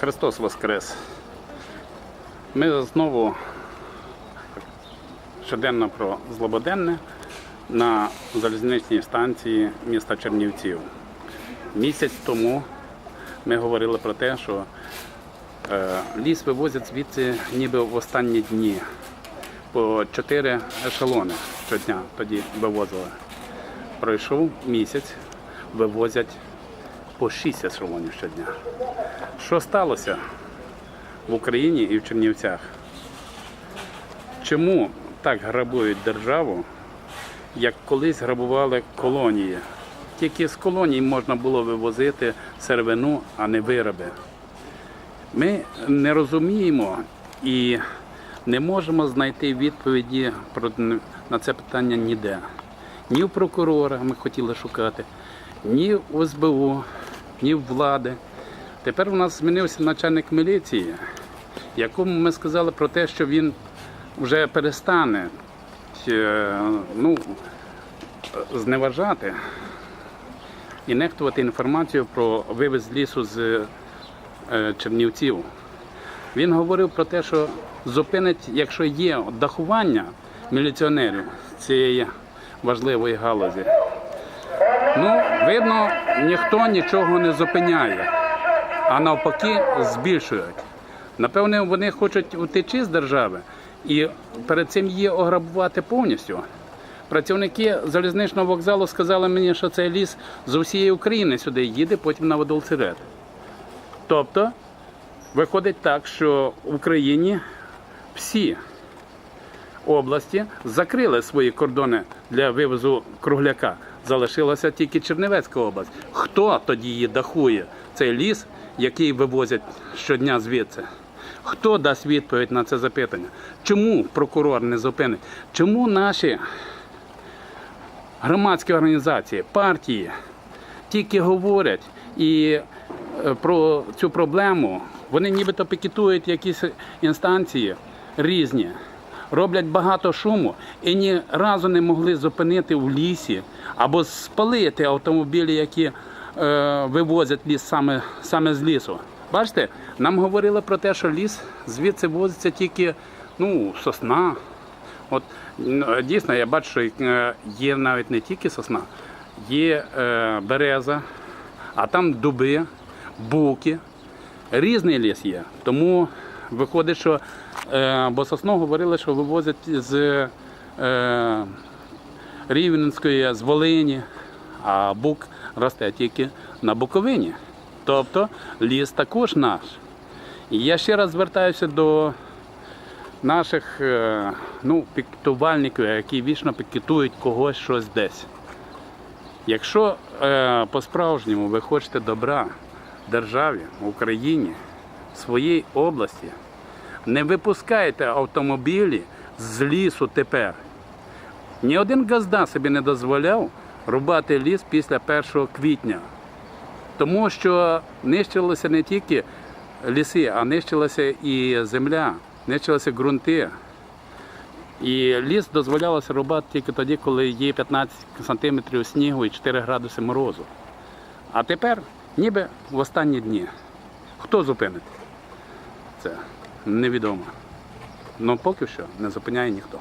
Христос Воскрес. Ми знову щоденно про злободенне на залізничній станції міста Чернівців. Місяць тому ми говорили про те, що е, ліс вивозять звідси ніби в останні дні. По чотири ешелони щодня тоді вивозили. Пройшов місяць, вивозять по 6 ешелонів щодня. Що сталося в Україні і в Чернівцях? Чому так грабують державу, як колись грабували колонії? Тільки з колоній можна було вивозити сервину, а не вироби. Ми не розуміємо і не можемо знайти відповіді на це питання ніде. Ні в прокурора ми хотіли шукати, ні в СБУ, ні влади. Тепер у нас змінився начальник міліції, якому ми сказали про те, що він вже перестане е, ну, зневажати і нехтувати інформацію про вивіз лісу з е, Чернівців. Він говорив про те, що зупинить, якщо є дахування міліціонерів цієї важливої галузі. Ну, видно, ніхто нічого не зупиняє, а навпаки збільшують. Напевне, вони хочуть утечі з держави і перед цим її ограбувати повністю. Працівники залізничного вокзалу сказали мені, що цей ліс з усієї України сюди їде, потім на Водолцерет. Тобто, виходить так, що в Україні всі області закрили свої кордони для вивозу кругляка. Залишилася тільки Чернівецька область. Хто тоді її дахує? Цей ліс, який вивозять щодня звідси. Хто дасть відповідь на це запитання? Чому прокурор не зупинить? Чому наші громадські організації, партії тільки говорять і е, про цю проблему, вони нібито пікетують якісь інстанції різні, роблять багато шуму і ні разу не могли зупинити в лісі або спалити автомобілі, які е, вивозять ліс саме, саме з лісу. Бачите, нам говорили про те, що ліс звідси возиться тільки ну, сосна. От дійсно я бачу, що е, є навіть не тільки сосна, є е, береза, а там дуби, буки. Різний ліс є. Тому виходить, що бо сосну говорили, що вивозять з е, Рівненської, з Волині, а бук росте тільки на Буковині. Тобто ліс також наш. І я ще раз звертаюся до наших е, ну, пікетувальників, які вічно пікетують когось щось десь. Якщо е, по-справжньому ви хочете добра державі, Україні, своїй області, не випускайте автомобілі з лісу тепер. Ні один газда собі не дозволяв рубати ліс після 1 квітня. Тому що нищилися не тільки ліси, а нищилася і земля, нищилися ґрунти. І ліс дозволялося рубати тільки тоді, коли є 15 сантиметрів снігу і 4 градуси морозу. А тепер ніби в останні дні. Хто зупинить? Це невідомо. Але поки що не зупиняє ніхто.